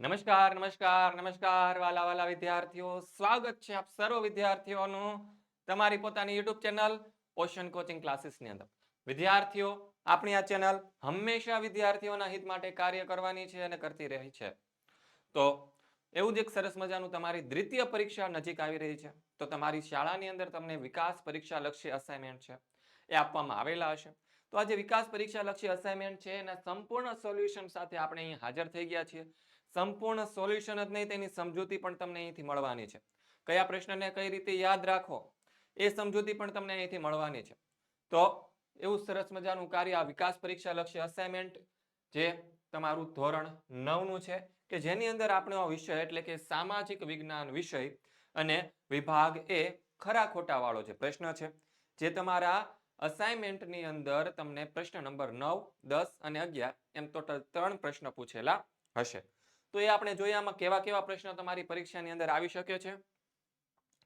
નમસ્કાર નમસ્કાર નમસ્કાર વાલા વાલા વિદ્યાર્થીઓ. સ્વાગત છે આપ સર્વ વિદ્યાર્થીઓનું તમારી પોતાની YouTube ચેનલ ઓશન કોચિંગ ક્લાસીસની અંદર. વિદ્યાર્થીઓ, આપણી આ ચેનલ હંમેશા વિદ્યાર્થીઓના હિત માટે કાર્ય કરવાની છે અને કરતી રહી છે. તો એવું જ એક સરસ મજાનું તમારી દ્વિતીય પરીક્ષા નજીક આવી રહી છે. તો તમારી શાળાની અંદર તમને વિકાસ પરીક્ષા લક્ષી અસાઇનમેન્ટ છે. એ આપવામાં આવેલા હશે. તો આજે વિકાસ પરીક્ષા લક્ષી અસાઇનમેન્ટ છે, એના સંપૂર્ણ સોલ્યુશન સાથે આપણે અહીં હાજર થઈ ગયા છીએ. સંપૂર્ણ સોલ્યુશન જ નહીં, તેની સમજૂતી પણ તમને અહીંથી મળવાની છે. કયા પ્રશ્નને કઈ રીતે યાદ રાખો એ સમજૂતી પણ તમને અહીંથી મળવાની છે. તો એવું સરસ મજાનું કાર્ય આ વિકાસ પરીક્ષા લક્ષ્ય અસાઇનમેન્ટ જે તમારું ધોરણ નવનું છે, કે જેની અંદર આપણો વિષય એટલે કે સામાજિક વિજ્ઞાન વિષય અને વિભાગ એ ખરા ખોટા વાળો જે પ્રશ્ન છે, જે તમારા અસાઇનમેન્ટની અંદર તમને પ્રશ્ન નંબર નવ, દસ અને અગિયાર એમ ટોટલ ત્રણ પ્રશ્ન પૂછેલા હશે. તો એ આપણે જોઈએ આમાં કેવા કેવા પ્રશ્નો તમારી પરીક્ષાની અંદર આવી શકે છે.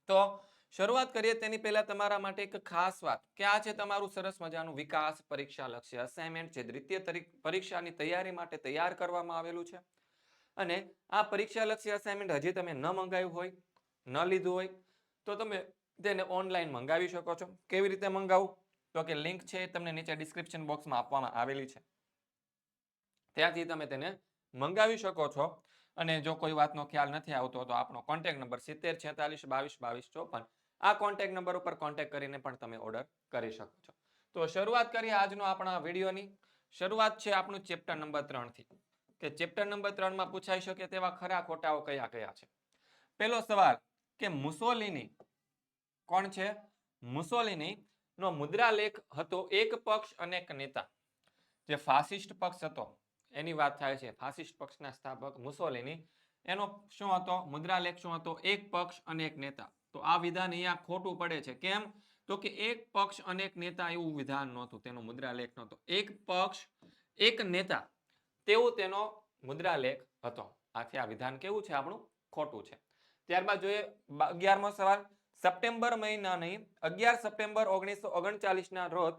તો શરૂઆત કરીએ તેની પહેલા તમારા માટે એક ખાસ વાત, કે આ છે તમારું સરસ મજાનું વિકાસ પરીક્ષા લક્ષ્ય અસાઇનમેન્ટ જે દ્વિતીય પરીક્ષાની તૈયારી માટે તૈયાર કરવામાં આવેલું છે. અને આ પરીક્ષા લક્ષ્ય અસાઇનમેન્ટ હજી તમે ન મંગાવ્યું હોય, ન લીધું હોય, તો તમે તેને ઓનલાઈન મંગાવી શકો છો. કેવી રીતે મંગાવવું તો કે લિંક છે તમને નીચે ડિસ્ક્રિપ્શન બોક્સમાં આપવામાં આવેલી છે. ત્યાંથી તમે તેને મંગાવી શકો છો. અને જો કોઈ વાતનો ખ્યાલ નથી આવતો તો આપણો કોન્ટેક નંબર સિત્તેર છેતાલીસ બાવીસ બાવીસ ચોપન. આ કોન્ટેક નંબર ઉપર કોન્ટેક કરીને પણ તમે ઓર્ડર કરી શકો છો. તો શરૂઆત કરીએ આજનો આપણા વિડીયોની. શરૂઆત છે આપણું ચેપ્ટર નંબર ત્રણથી કે ચેપ્ટર નંબર ત્રણમાં પૂછાઈ શકે તેવા ખરા ખોટાઓ કયા કયા છે? પહેલો સવાલ, કે મુસોલિની કોણ છે? મુસોલિની નો મુદ્રાલેખ હતો એક પક્ષ અને એક નેતા. જે ફાસિસ્ટ પક્ષ હતો. એની વાત થાય છે. ફાસિસ્ટ પક્ષના સ્થાપક મુસોલિની. એનો શું હતો? મુદ્રાલેખ શું હતો? એક પક્ષ અનેક નેતા. તો આ વિધાન અહીંયા ખોટું પડે છે. કેમ? તો કે એક પક્ષ અનેક નેતા એવું વિધાન નહોતું. તેનો મુદ્રાલેખ નહોતો. એક પક્ષ, એક નેતા. તેવું તેનો મુદ્રાલેખ હતો. આથી આ વિધાન કેવું છે? આપણું ખોટું છે. ત્યારબાદ જોઈએ અગિયારમો સવાલ. સપ્ટેમ્બર મહિનાની અગિયાર સપ્ટેમ્બર ઓગણીસો ઓગણચાલીસના રોજ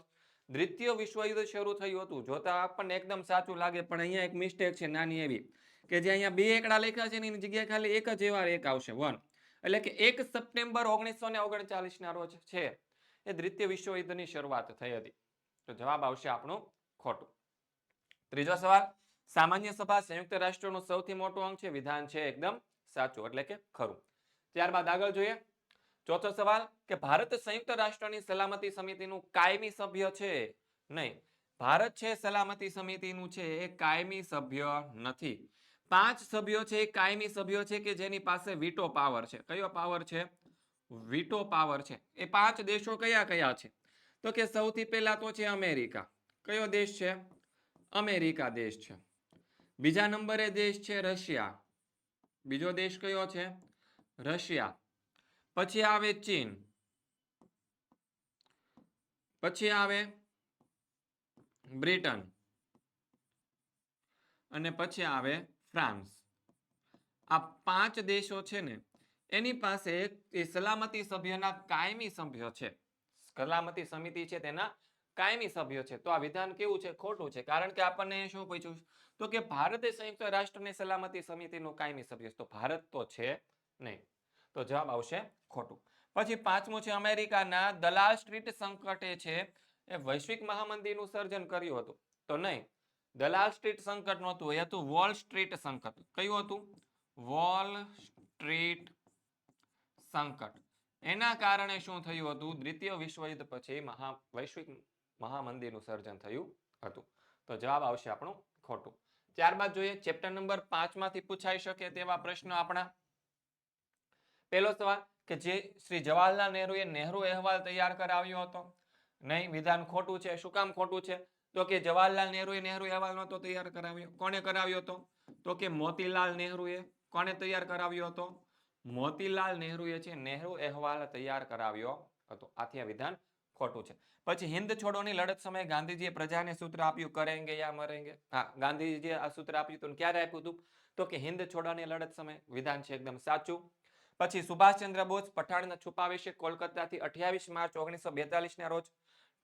દ્વિતીય વિશ્વયુદ્ધ શરૂ થયું હતું. જોતા આપણને એકદમ સાચું લાગે, પણ અહીંયા એક મિસ્ટેક છે નાની એવી, કે જે અહીંયા બે એકડા લખ્યા છે એની જગ્યાએ ખાલી એક જ એવા એક આવશે. વન એટલે કે એક સપ્ટેમ્બર ઓગણીસો ને ઓગણચાલીસના રોજ છે એ દ્વિતીય વિશ્વયુદ્ધની શરૂઆત થઈ હતી. તો જવાબ આવશે આપણું ખોટું. ત્રીજો સવાલ, સામાન્ય સભા સંયુક્ત રાષ્ટ્રનું સૌથી મોટું અંગ છે, વિધાન છે, એકદમ સાચું, એટલે કે ખરું. ત્યારબાદ આગળ જોઈએ. ચોથો સવાલ, કે ભારત સંયુક્ત રાષ્ટ્રની સલામતી સમિતિનું કાયમી સભ્ય છે? નહીં, ભારત છે સલામતી સમિતિનું છે એ કાયમી સભ્ય નથી. પાંચ સભ્યો છે એ કાયમી સભ્યો છે કે જેની પાસે વીટો પાવર છે? કયો પાવર છે? વીટો પાવર છે. એ પાંચ દેશો કયા કયા છે? તો કે સૌથી પહેલા તો છે અમેરિકા. કયો દેશ છે? અમેરિકા દેશ છે. બીજા નંબરે દેશ છે રશિયા. બીજો દેશ કયો છે? રશિયા. પછી આવે ચીન. પછી આવે બ્રિટન. અને પછી આવે ફ્રાન્સ. આ પાંચ દેશો છે ને, એની પાસે એ સલામતી સભ્યના કાયમી સભ્યો છે. સલામતી સમિતિ છે તેના કાયમી સભ્યો છે. તો આ વિધાન કેવું છે? ખોટું છે. કારણ કે આપણને શું પૂછ્યું? તો કે ભારત એ સંયુક્ત રાષ્ટ્રની સલામતી સમિતિનો કાયમી સભ્ય તો ભારત તો છે નહીં. તો જવાબ આવશે ખોટું. પછી પાંચમું છે અમેરિકાના દલાલ સ્ટ્રીટ સંકટે છે એ વૈશ્વિક મહામંદીનું સર્જન કર્યું હતું. તો નહીં, દલાલ સ્ટ્રીટ સંકટ નહોતું, એ હતું વોલ સ્ટ્રીટ સંકટ. કયું હતું? વોલ સ્ટ્રીટ સંકટ. એના કારણે શું થયું હતું? દ્વિતીય વિશ્વયુદ્ધ પછી મહા, વૈશ્વિક મહામંદીનું સર્જન થયું હતું. તો જવાબ આવશે આપણું ખોટું. ત્યારબાદ જોઈએ, ચેપ્ટર નંબર પાંચમાંથી પૂછાઈ શકે તેવા પ્રશ્નો આપણા. પહેલો સવાલ કે જે શ્રી જવાહરલાલ નહેરુએ નહેરુ અહેવાલ તૈયાર કરાવ્યો હતો. નહીં, વિધાન ખોટું છે. શું કામ ખોટું છે? તો કે જવાહરલાલ નહેરુએ નહેરુ અહેવાલ નહોતો તૈયાર કરાવ્યો. કોણે કરાવ્યો હતો? તો કે મોતીલાલ નહેરુએ કોણે તૈયાર કરાવ્યો હતો? મોતીલાલ નહેરુએ છે નહેરુ અહેવાલ તૈયાર કરાવ્યો હતો. આથી આ વિધાન ખોટું છે. પછી હિન્દ છોડોની લડત સમયે ગાંધીજીએ પ્રજાને સૂત્ર આપ્યું, કરેંગે યા મરેંગે? હા, ગાંધીજીએ આ સૂત્ર આપ્યું હતું ક્યારે આપ્યું હતું? તો કે હિન્દ છોડોની લડત સમયે. વિધાન છે એકદમ સાચું. પછી સુભાષચંદ્ર બોઝ પઠાણના છુપા વિશે કોલકાતાથી અઠ્યાવીસ માર્ચ ઓગણીસો બેતાલીસના રોજ.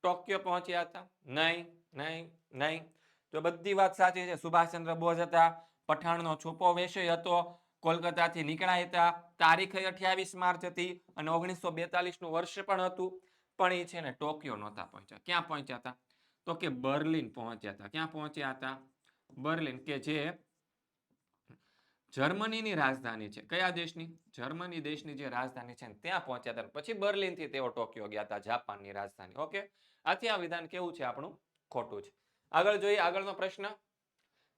ટોક્યો પહોંચ્યા હતા. નહીં નહીં નહીં. તો બધી વાત સાચી છે. સુભાષચંદ્ર બોઝ હતા. પઠાણનો છુપો વિષય હતો. કોલકાતાથી નીકળ્યા હતા. તારીખ અઠ્યાવીસ માર્ચ હતી અને ઓગણીસો બેતાલીસનું વર્ષ પણ હતું. પણ એ છે ને ટોક્યો નહોતા પહોંચ્યા. ક્યાં પહોંચ્યા હતા? તો કે બર્લિન પહોંચ્યા હતા. ક્યાં પહોંચ્યા હતા? બર્લિન કે જે જર્મનીની રાજધાની છે. કયા દેશની? જર્મની દેશની જે રાજધાની છે ત્યાં પહોંચ્યા હતા પછી બર્લિનથી તેઓ ટોક્યો ગયા હતા, જાપાનની રાજધાની. ઓકે? આથી આ વિધાન કેવું છે આપણું? ખોટું છે. આગળ જોઈએ આગળનો પ્રશ્ન.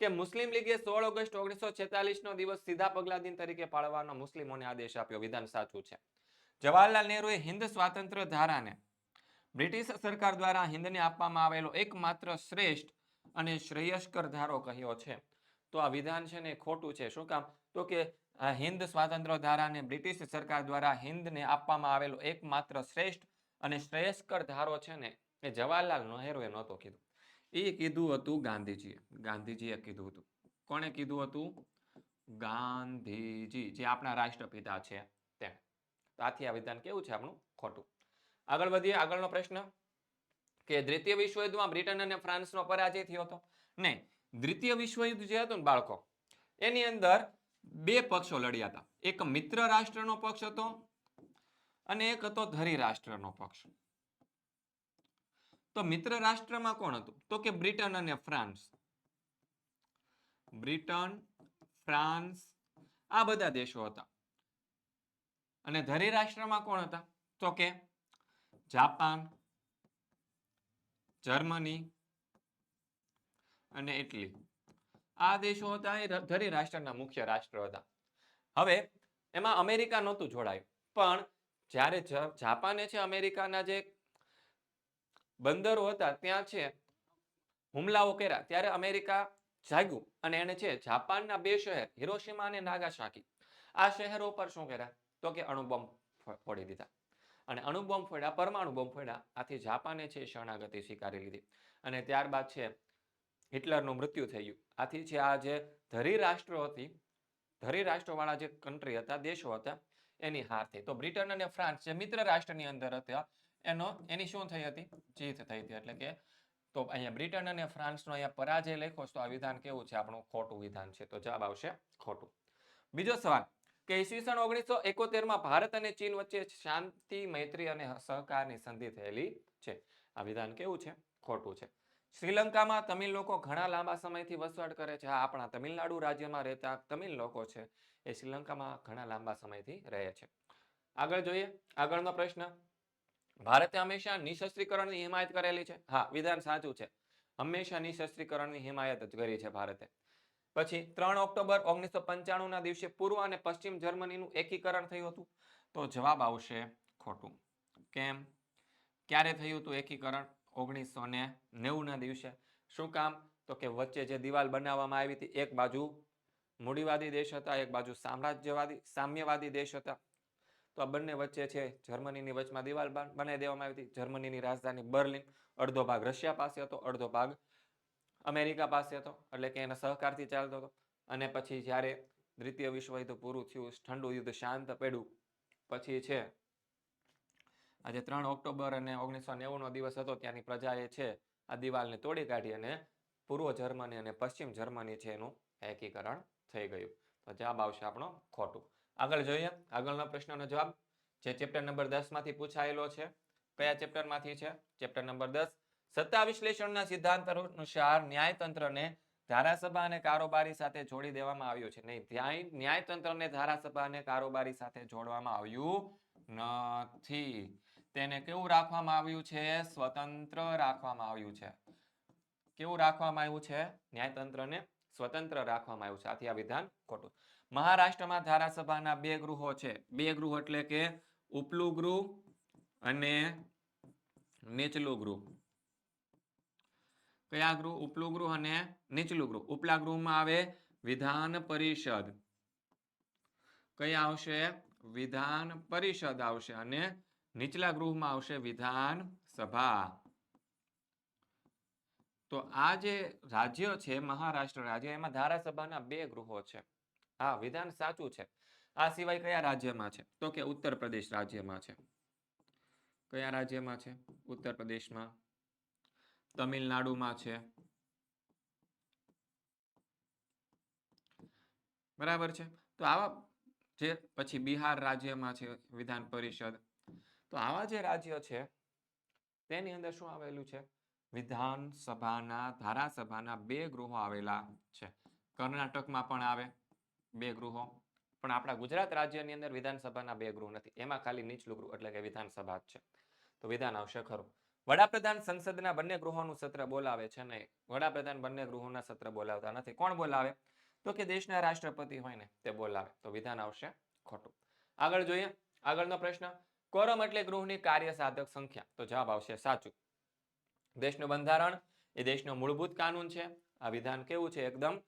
કે મુસ્લિમ લીગે સોળ ઓગસ્ટ ઓગણીસો નો દિવસ સીધા પગલા દિન તરીકે પાળવાનો મુસ્લિમોને આદેશ આપ્યો. વિધાન સાચું છે. જવાહરલાલ નહેરુએ હિન્દ સ્વાતંત્ર્ય ધારાને બ્રિટિશ સરકાર દ્વારા હિન્દને આપવામાં આવેલો એકમાત્ર શ્રેષ્ઠ અને શ્રેયસ્કર ધારો કહ્યો છે. તો આ વિધાન છે ને એ ખોટું છે. શું કામ? તો કે હિન્દ સ્વાતંત્ર્ય ધારાને બ્રિટિશ સરકાર દ્વારા હિન્દને આપવામાં આવેલો એકમાત્ર શ્રેષ્ઠ અને શ્રેયસ્કર ધારો છે ને એ જવાહરલાલ નહેરુએ નહોતો કીધું. એ કીધું હતું ગાંધીજીએ. ગાંધીજીએ કીધું હતું. કોણે કીધું હતું? ગાંધીજી, જે આપણા રાષ્ટ્રપિતા છે તેણે. આથી આ વિધાન કેવું છે આપણું? ખોટું. આગળ વધીએ, આગળનો પ્રશ્ન. કે દ્વિતીય વિશ્વયુદ્ધમાં બ્રિટન અને ફ્રાન્સનો પરાજય થયો હતો? નહીં. દ્વિતીય વિશ્વયુદ્ધ જે હતું ને બાળકો, એની અંદર બે પક્ષો લડ્યા હતા. એક મિત્ર રાષ્ટ્રનો પક્ષ હતો અને એક હતો ધરી રાષ્ટ્રનો પક્ષ. તો મિત્ર રાષ્ટ્રમાં કોણ હતું? તો કે બ્રિટન અને ફ્રાન્સ. બ્રિટન, ફ્રાન્સ, આ બધા દેશો હતા. અને ધરી રાષ્ટ્રમાં કોણ હતા? તો કે જાપાન, જર્મની અને ઇટલી. આ દેશો હતા એ ધરી રાષ્ટ્રના મુખ્ય રાષ્ટ્ર હતા. હવે એમાં અમેરિકા નહોતું જોડાયું. પણ જ્યારે જાપાને છે અમેરિકાના જે બંદરો હતા, ત્યાં છે હુમલાઓ કર્યા. ત્યારે અમેરિકા જાગ્યું અને એને છે જાપાનના બે શહેર, હિરોશિમા અને નાગાસાકી. આ શહેરો પર શું કર્યા? તો કે અણુબોમ્બ ફોડી દીધા. અને અણુબોમ્બ ફોડ્યા, પરમાણુ બોમ્બ ફોડ્યા. આથી જાપાને છે શરણાગતિ સ્વીકારી લીધી. અને ત્યારબાદ છે હિટલરનું મૃત્યુ થયું. આથી છે આ જે ધરી રાષ્ટ્રો હતી, ધરી રાષ્ટ્રવાળા જે કન્ટ્રી હતા, દેશો હતા, એની હાર થઈ. તો બ્રિટન અને ફ્રાન્સ જે મિત્ર રાષ્ટ્રની અંદર હતા, એનો, એની શું થઈ હતી? જીત થઈ હતી. એટલે કે, તો અહીંયા બ્રિટન અને ફ્રાન્સનો અહીંયા પરાજય લખ્યો તો આ વિધાન કેવું છે? આપણું ખોટું વિધાન છે. તો જવાબ આવશે ખોટું. બીજો સવાલ, કે ઈસવીસન ઓગણીસો એકોતેરમાં ભારત અને ચીન વચ્ચે શાંતિ, મૈત્રી અને સહકારની સંધિ થયેલી છે. આ વિધાન કેવું છે? ખોટું છે. શ્રીલંકામાં તમિલ લોકો ઘણા લાંબા સમયથી વસવાટ કરે છે. આપણા તમિલનાડુ રાજ્યમાં રહેતા તમિલ લોકો છે. એ શ્રીલંકામાં ઘણા લાંબા સમયથી રહે છે. આગળ જોઈએ. આગળનો પ્રશ્ન. ભારતે હંમેશા નિશસ્ત્રીકરણની હિમાયત કરેલી છે. હા, વિધાન સાચું છે. હંમેશા નિશસ્ત્રીકરણની હિમાયત જ કરી છે ભારતે. પછી ત્રણ ઓક્ટોબર ઓગણીસો પંચાણું ના દિવસે પૂર્વ અને પશ્ચિમ જર્મનીનું એકીકરણ થયું હતું. તો જવાબ આવશે ખોટું. કેમ? ક્યારે થયું હતું એકીકરણ? ઓગણીસો ને નેવુંના દિવસે. શું કામ? તો કે વચ્ચે જે દિવાલ બનાવવામાં આવી હતી, એક બાજુ મૂડીવાદી દેશ હતા, એક બાજુ સામ્રાજ્યવાદી, સામ્યવાદી દેશ હતા. તો આ બંને વચ્ચે છે, જર્મનીની વચમાં દિવાલ બન- બનાવી દેવામાં આવી હતી. જર્મનીની રાજધાની બર્લિન, અડધો ભાગ રશિયા પાસે હતો, અડધો ભાગ અમેરિકા પાસે હતો, એટલે કે એના સહકારથી ચાલતો હતો. અને પછી જ્યારે દ્વિતીય વિશ્વયુદ્ધ પૂરું થયું, ઠંડુ યુદ્ધ શાંત પડ્યું, પછી છે આજે ત્રણ ઓક્ટોબર અને ઓગણીસો નેવુંનો દિવસ હતો, ત્યાંની પ્રજાએ છે, આ દિવાલને તોડી કાઢી અને પૂર્વ જર્મની અને પશ્ચિમ જર્મની છે એનું એકીકરણ થઈ ગયું. તો જવાબ આવશે આપણો ખોટું. આગળ જોઈએ, આગળના પ્રશ્નનો જવાબ. જે ચેપ્ટર નંબર દસમાંથી પૂછાયેલો છે, કયા ચેપ્ટરમાંથી છે? ચેપ્ટર નંબર દસ. સત્તા વિશ્લેષણના સિદ્ધાંત અનુસાર ન્યાયતંત્રને ધારાસભા અને કારોબારી સાથે જોડી દેવામાં આવ્યું છે. નહીં ન્યાયતંત્રને ધારાસભા અને કારોબારી સાથે જોડવામાં આવ્યું નથી. તેને કેવું રાખવામાં આવ્યું છે? સ્વતંત્ર રાખવામાં આવ્યું છે. કેવું રાખવામાં આવ્યું છે? ન્યાયતંત્રને સ્વતંત્ર રાખવામાં આવ્યું છે. આથી આ વિધાન ખોટું. મહારાષ્ટ્રમાં ધારાસભાના બે ગૃહો છે. બે ગૃહ એટલે કે ઉપલું ગૃહ અને નીચલું ગૃહ. કયા ગૃહ? ઉપલું ગૃહ અને નીચલું ગૃહ. ઉપલા ગૃહમાં આવે વિધાન પરિષદ. કયા આવશે? વિધાન પરિષદ આવશે અને નીચલા ગૃહમાં આવશે વિધાન સભા. તો આ જે રાજ્ય છે મહારાષ્ટ્ર રાજ્ય, એમાં ધારાસભાના બે ગૃહો છે. હા વિધાન સાચું છે. આ સિવાય કયા રાજ્યમાં છે? તો કે ઉત્તર પ્રદેશ રાજ્યમાં છે. કયા રાજ્યમાં છે? ઉત્તર પ્રદેશમાં. તમિલનાડુમાં છે. બરાબર છે? તો આવા જે પછી બિહાર રાજ્યમાં છે વિધાન પરિષદ તો આવા જે રાજ્ય છે, તેની અંદર શું આવેલું છે? વિધાનસભાના, ધારાસભાના બે ગૃહો આવેલા છે. કર્ણાટકમાં પણ આવે બે ગૃહો, પણ આપણા ગુજરાત રાજ્યની અંદર વિધાનસભાના બે ગૃહ નથી. એમાં ખાલી નીચલું ગૃહ એટલે કે વિધાનસભા જ છે. તો વિધાન આવશે ખરું. વડાપ્રધાન સંસદના બંને ગૃહોનું સત્ર બોલાવે છે નહીં. વડાપ્રધાન બંને ગૃહોના સત્ર બોલાવતા નથી. કોણ બોલાવે? તો કે દેશના રાષ્ટ્રપતિ હોય ને, તે બોલાવે. તો વિધાન આવશે ખોટું. આગળ જોઈએ. આગળનો પ્રશ્ન. કોરમ એટલે ગૃહની કાર્ય સાધક સંખ્યા. તો જવાબ આવશે સાચું. દેશનું બંધારણ એ દેશનો મૂળભૂત કાનૂન છે. આ વિધાન કેવું છે? એકદમ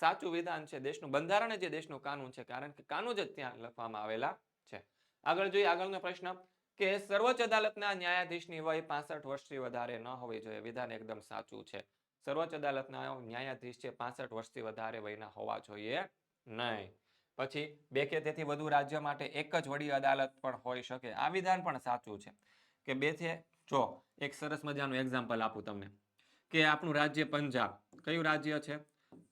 સાચું વિધાન છે. દેશનું બંધારણ જ દેશનું કાનૂન છે, કારણ કે કાનૂન જ ત્યાં લખવામાં આવેલા છે. આગળ જોઈએ આગળનો પ્રશ્ન કે સર્વોચ્ચ અદાલતના ન્યાયાધીશની વય પાસઠ વર્ષથી વધારે ન હોવી જોઈએ. વિધાન એકદમ સાચું છે. સર્વોચ્ચ અદાલતના ન્યાયાધીશ છે, પાસઠ વર્ષથી વધારે વયના હોવા જોઈએ નહીં. પછી બે કે તેથી વધુ રાજ્ય માટે એક જ વડી અદાલત પણ હોઈ શકે. આ વિધાન પણ સાચું છે. કે બે છે? જો, એક સરસ મજાનું એક્ઝામ્પલ આપું તમને. કે આપણું રાજ્ય પંજાબ. કયું રાજ્ય છે?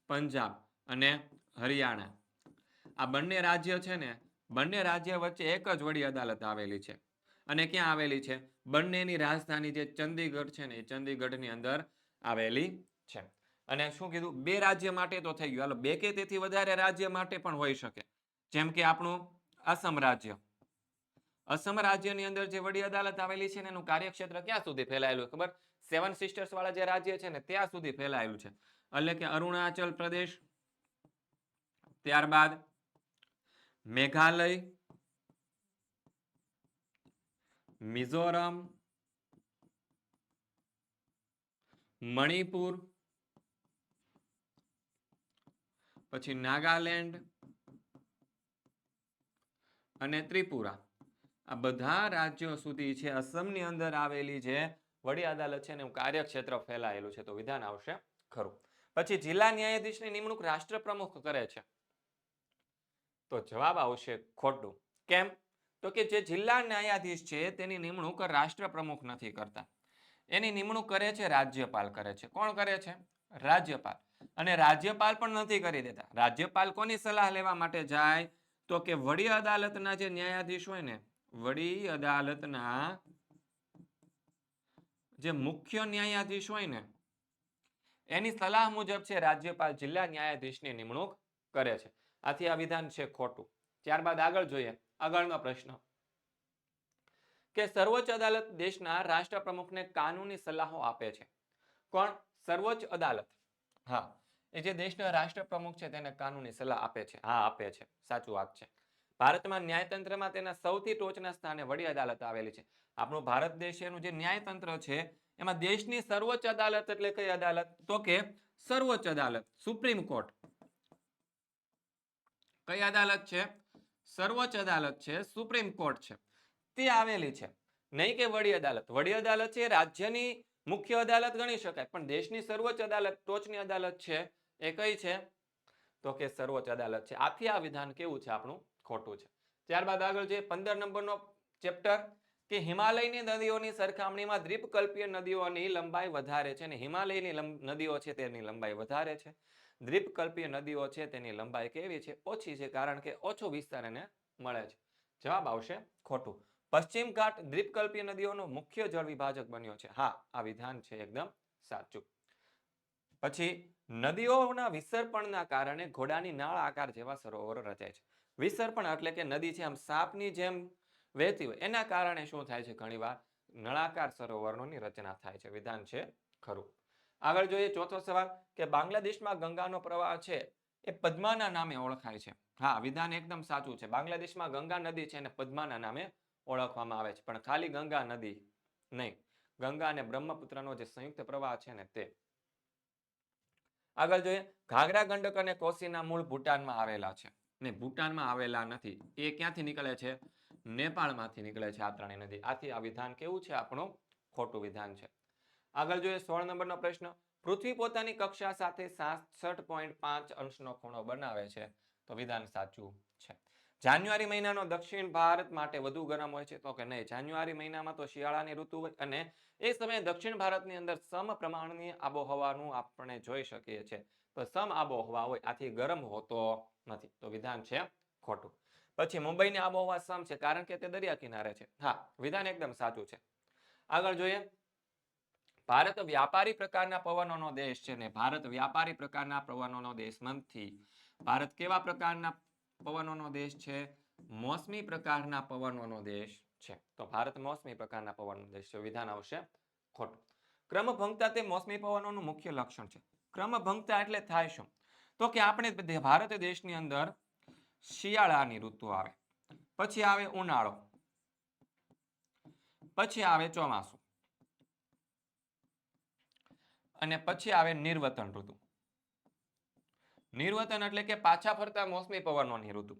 પંજાબ અને હરિયાણા. આ બંને રાજ્ય છે ને, બંને રાજ્ય વચ્ચે એક જ વડી અદાલત આવેલી છે. અને ક્યાં આવેલી છે? બંનેની રાજધાની જે ચંદીગઢ છે ને, એ ચંદીગઢની અંદર આવેલી છે. અને શું કીધું? બે રાજ્ય માટે તો થઈ ગયું. હાલો, બે કે તેથી વધારે રાજ્ય માટે પણ હોઈ શકે. જેમ કે આપણું અસમ રાજ્ય. અસમ રાજ્યની અંદર જે વડી અદાલત આવેલી છે એનું કાર્યક્ષેત્ર ક્યાં સુધી ફેલાયેલું ખબર? સેવન સિસ્ટર્સ વાળા જે રાજ્ય છે ને, ત્યાં સુધી ફેલાયેલું છે. એટલે કે અરુણાચલ પ્રદેશ, ત્યારબાદ મેઘાલય, મિઝોરમ, મણિપુર પછી નાગાલેન્ડ અને ત્રિપુરા. આ બધા રાજ્યો સુધી છે, અસમની અંદર આવેલી જે વડી અદાલત છે એનું કાર્યક્ષેત્ર ફેલાયેલું છે, તો વિધાન આવશે ખરું. પછી જિલ્લા ન્યાયાધીશની નિમણૂક રાષ્ટ્ર પ્રમુખ કરે છે. તો જવાબ આવશે ખોટું. કેમ? તો કે જે જિલ્લા ન્યાયાધીશ છે, તેની નિમણૂક રાષ્ટ્રપ્રમુખ નથી કરતા. એની નિમણૂક કરે છે, રાજ્યપાલ કરે છે. કોણ કરે છે? રાજ્યપાલ. અને રાજ્યપાલ પણ નથી કરી દેતા. રાજ્યપાલ કોની સલાહ લેવા માટે જાય? તો કે વડી અદાલતના જે ન્યાયાધીશ હોય ને, વડી અદાલતના જે મુખ્ય ન્યાયાધીશ હોય ને, એની સલાહ મુજબ છે રાજ્યપાલ જિલ્લા ન્યાયાધીશની નિમણૂક કરે છે. આથી આ વિધાન છે ખોટું. ત્યારબાદ આગળ જોઈએ, આગળનો પ્રશ્ન. કે સર્વોચ્ચ અદાલત દેશના રાષ્ટ્રપ્રમુખને કાનૂની સલાહો આપે છે. કોણ? સર્વોચ્ચ અદાલત. હા. એ જે દેશના રાષ્ટ્ર પ્રમુખ છે તેને કાનૂની સલાહ આપે છે. હા, આપે છે. સાચું વાત છે. ભારતમાં ન્યાયતંત્રમાં તેના સૌથી ટોચના સ્થાને વડી અદાલત આવેલી છે. આપણું ભારત દેશ જે ન્યાયતંત્ર છે, એમાં દેશની સર્વોચ્ચ અદાલત એટલે કઈ અદાલત? તો કે સર્વોચ્ચ અદાલત, સુપ્રીમ કોર્ટ. કઈ અદાલત છે? સર્વોચ્ચ અદાલત છે, સુપ્રીમ કોર્ટ છે. તે આવેલી છે. નહીં કે વડી અદાલત. વડી અદાલત છે રાજ્યની મુખ્ય અદાલત ગણી શકાય, પણ દેશની સર્વોચ્ચ અદાલત ટોચની અદાલત છે એ કઈ છે? તો કે સર્વોચ્ચ અદાલત છે. આથી આ વિધાન કેવું છે? આપણું ખોટું છે. ત્યારબાદ આગળ છે પંદર નંબરનો ચેપ્ટર, કે હિમાલયની નદીઓની સરખામણીમાં દ્વીપકલ્પીય નદીઓની લંબાઈ વધારે છે અને હિમાલયની નદીઓ છે તેની લંબાઈ વધારે છે. દ્વીપકલ્પીય નદીઓ છે તેની લંબાઈ કેવી છે? ઓછી છે, કારણ કે ઓછો વિસ્તાર એને મળે છે. જવાબ આવશે ખોટું. પશ્ચિમ ઘાટ દ્વીપકલ્પીય નદીઓનો મુખ્ય જળ વિભાજક બન્યો છે. હા, આ વિધાન છે એકદમ સાચું. પછી, નદીઓના વિસર્પણના કારણે ઘોડાની નાળ આકાર જેવા સરોવરો રચાય છે. વિસર્પણ એટલે કે નદી છે, આમ સાપની જેમ વહેતી હોય. એના કારણે શું થાય છે? ઘણીવાર નળાકાર સરોવરોની રચના થાય છે. વિધાન છે ખરું. આગળ જોઈએ ચોથો સવાલ કે બાંગ્લાદેશમાં ગંગાનો પ્રવાહ છે એ પદ્માના નામે ઓળખાય છે. હા, વિધાન એકદમ સાચું છે. બાંગ્લાદેશમાં ગંગા નદી છે અને પદ્માના નામે ઓળખવામાં આવે છે. પણ ખાલી ગંગા નદી નહીં. ગંગા અને બ્રહ્મપુત્રનો જે સંયુક્ત પ્રવાહ છે ને તે. આગળ જોઈએ. ઘાઘરા ગંડક અને કોશીના મૂળ ભૂટાનમાં આવેલા છે. ને ભૂટાનમાં આવેલા નથી. એ ક્યાંથી નીકળે છે? નેપાળમાંથી નીકળે છે આ ત્રણેય નદી. આથી આ વિધાન કેવું છે? આપણું ખોટું વિધાન છે. આગળ જોઈએ સોળ નંબરનો પ્રશ્ન. પૃથ્વી પોતાની કક્ષા સાથે સાસઠ પોઈન્ટ પાંચ અંશનો ખૂણો બનાવે છે. તો વિધાન સાચું. જાન્યુઆરી મહિનાનો દક્ષિણ ભારત માટે વધુ ગરમ હોય છે તો કે નહીં? જાન્યુઆરી મહિનામાં તો શિયાળાની ઋતુ અને એ સમયે દક્ષિણ ભારતની અંદર સમ પ્રમાણની આબોહવાનું આપણે જોઈ શકીએ છીએ. તો સમ આબોહવા હોય, આથી ગરમ હોતો નથી. તો વિધાન છે ખોટું. પછી મુંબઈની આબોહવા સમ છે, કારણ કે તે દરિયા કિનારે છે. હા, વિધાન એકદમ સાચું છે. આગળ જોઈએ. ભારત વ્યાપારી પ્રકારના પવનોનો દેશ છે ને ભારત વ્યાપારી પ્રકારના પવનોનો દેશ નથી ભારત કેવા પ્રકારના પવનોનો દેશ છે, મોસમી પ્રકારના પવનોનો દેશ છે. તો ભારત મોસમી પ્રકારના પવનનો દેશ છે. વિધાન આવશે ખોટું. ક્રમભંગતા તે મોસમી પવનોનું મુખ્ય લક્ષણ છે. ક્રમભંગતા એટલે થાય શું? તો કે આપણે ભારત દેશની અંદર શિયાળાની ઋતુ આવે. પછી આવે ઉનાળો. પછી આવે ચોમાસું. અને પછી આવે નિર્વતન ઋતુ. નિર્વતન એટલે કે પાછા ફરતા મોસમી પવનો નિઋતુ.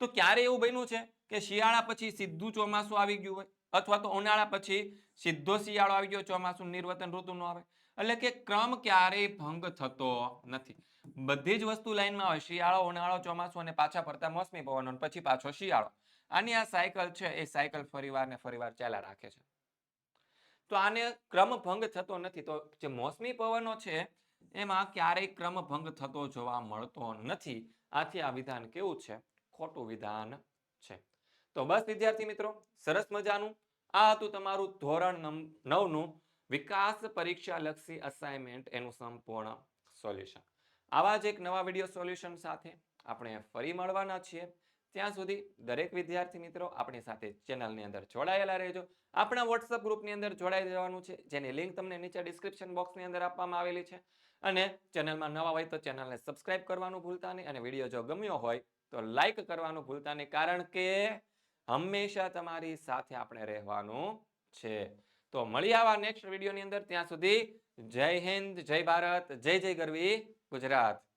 તો ક્યારે એવું બન્યું છે કે શિયાળા પછી સીધું ચોમાસું આવી ગયું હોય? અથવા તો ઉનાળા પછી સીધો શિયાળો આવી ગયો, ચોમાસું નિર્વતન ઋતુનો આવે? એટલે કે ક્રમ ક્યારેય ભંગ થતો નથી. બધી જ વસ્તુ લાઈનમાં હોય, શિયાળો, ઉનાળો, ચોમાસું અને પાછા ફરતા મોસમી પવનો પછી પાછો શિયાળો. આની આ સાયકલ છે, એ સાયકલ ફરીવાર ને ફરીવાર ચાલ્યા રાખે છે. તો આને ક્રમ ભંગ થતો નથી. તો જે મોસમી પવનો છે એમાં ક્યારેય ક્રમભંગ થતો જોવા મળતો નથી. આથી આ વિધાન કેવું છે? ખોટું વિધાન છે. તો બસ, વિદ્યાર્થી મિત્રો, સરસ મજાનું. આ હતું તમારું ધોરણ નવનું વિકાસ પરીક્ષા લક્ષી અસાઇનમેન્ટ એનું સંપૂર્ણ સોલ્યુશન આવા જ એક નવા વીડિયો સોલ્યુશન સાથે આપણે ફરી મળવાના છીએ. ત્યાં સુધી દરેક વિદ્યાર્થી મિત્રો આપણી સાથે ચેનલની અંદર જોડાયેલા રહેજો. આપણા વોટ્સઅપ ગ્રુપની અંદર જોડાઈ જવાનું છે. જેની લિંક તમને નીચે ડિસ્ક્રિપ્શન બોક્સની અંદર આપવામાં આવેલી છે. અને ચેનલમાં નવા હોય તો ચેનલને સબસ્ક્રાઇબ કરવાનું ભૂલતા નહીં અને વીડિયો જો ગમ્યો હોય તો લાઈક કરવાનું ભૂલતા નહીં કારણ કે હંમેશા તમારી સાથે આપણે રહેવાનું છે. તો મળી આવા નેક્સ્ટ વિડીયોની અંદર. ત્યાં સુધી જય હિન્દ, જય ભારત, જય જય ગરવી, ગુજરાત.